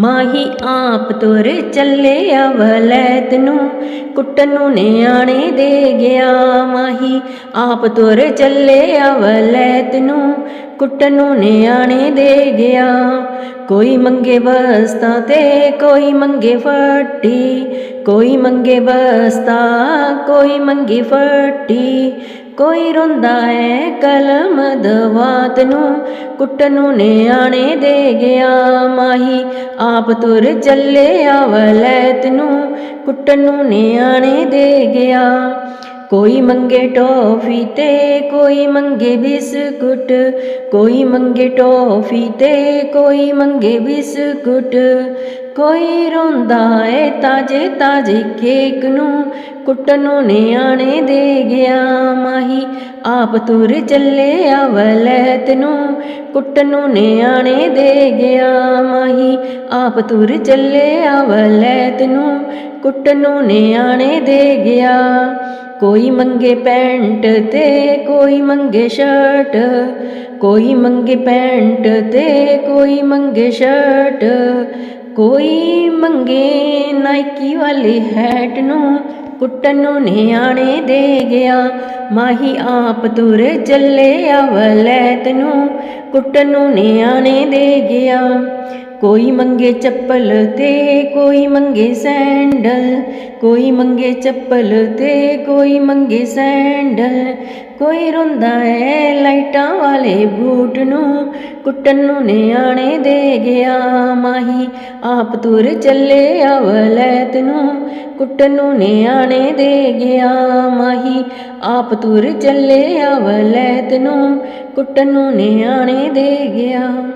ਮਾਹੀ ਆਪ ਤੁਰ ਚੱਲੇ ਅਵਲੈਤ ਨੂੰ ਕੁੱਟਣ ਨੂੰ ਨਿਆਣੇ ਦੇ ਗਿਆ ਮਾਹੀ। ਆਪ ਤੁਰ ਚੱਲੇ ਅਵਲੈਤ ਨੂੰ ਕੁੱਟਣ ਨੂੰ ਨਿਆਣੇ ਦੇ ਗਿਆ। ਕੋਈ ਮੰਗੇ ਬਸਤਾ ਤੇ, ਕੋਈ ਮੰਗੇ ਫੱਟੀ। ਕੋਈ ਮੰਗੇ ਬਸਤਾ ਕੋਈ ਮੰਗੀ ਫੱਟੀ। ਕੋਈ ਰੋਂਦਾ ਹੈ ਕਲਮ ਦਵਾਤ ਨੂੰ, ਕੁੱਟਣ ਨੂੰ ਨਿਆਣੇ ਦੇ ਗਿਆ। ਮਾਹੀ ਆਪ ਤੁਰ ਚੱਲੇ ਆਵਲੈਤ ਨੂੰ, ਕੁੱਟਣ ਨੂੰ ਨਿਆਣੇ ਦੇ ਗਿਆ। ਕੋਈ ਮੰਗੇ ਟੋਫੀ ਤੇ, ਕੋਈ ਮੰਗੇ ਬਿਸਕੁਟ। ਕੋਈ ਮੰਗੇ ਟੋਫੀ ਤੇ ਕੋਈ ਮੰਗੇ ਬਿਸਕੁਟ, ਕੋਈ ਰੋਂਦਾ ਏ ਤਾਜੇ ਤਾਜੇ ਕੇਕ ਨੂੰ, ਕੁੱਟਣ ਨਿਆਣੇ ਦੇ ਗਿਆ ਮਾਹੀ, ਆਪ ਤੁਰ ਚੱਲੇ ਆਵਲੈਤ ਨੂੰ, ਕੁੱਟਣ ਨਿਆਣੇ ਦੇ ਗਿਆ ਮਾਹੀ, ਆਪ ਤੁਰ ਚੱਲੇ ਅਵਲੈਤ ਨੂੰ, ਕੁੱਟਣ ਨਿਆਣੇ ਦੇ ਗਿਆ। ਕੋਈ ਮੰਗੇ ਪੈਂਟ ਤੇ ਕੋਈ ਮੰਗੇ ਸ਼ਰਟ ਕੋਈ ਮੰਗੇ ਪੈਂਟ ਤੇ ਕੋਈ ਮੰਗੇ ਸ਼ਰਟ ਕੋਈ ਮੰਗੇ ਨਾਈਕੀ ਵਾਲੀ ਹੈਟ ਨੂੰ ਕੁੱਟਣ ਨੂੰ ਨਿਆਣੇ ਦੇ ਗਿਆ। ਮਾਹੀ ਆਪ ਤੁਰ ਚੱਲੇ ਅਵਲੈਤ ਨੂੰ ਕੁੱਟਣ ਨੂੰ ਨਿਆਣੇ ਦੇ ਗਿਆ। ਕੋਈ ਮੰਗੇ ਚੱਪਲ ਤੇ ਕੋਈ ਮੰਗੇ ਸੈਂਡਲ, ਕੋਈ ਮੰਗੇ ਚੱਪਲ ਤੇ ਕੋਈ ਮੰਗੇ ਸੈਂਡਲ। ਕੋਈ ਰੋਂਦਾ ਹੈ ਲਾਈਟਾਂ ਵਾਲੇ ਬੂਟ ਨੂੰ, ਕੁੱਟਣ ਨੂੰ ਨਿਆਣੇ ਦੇ ਗਿਆ ਮਾਹੀ। ਆਪ ਤੁਰ ਚੱਲੇ ਅਵਲੈਤ ਨੂੰ, ਕੁੱਟਣ ਨੂੰ ਨਿਆਣੇ ਦੇ ਗਿਆ ਮਾਹੀ। ਆਪ ਤੁਰ ਚੱਲੇ ਅਵਲੈਤ ਨੂੰ, ਕੁੱਟਣ ਨੂੰ ਨਿਆਣੇ ਦੇ ਗਿਆ।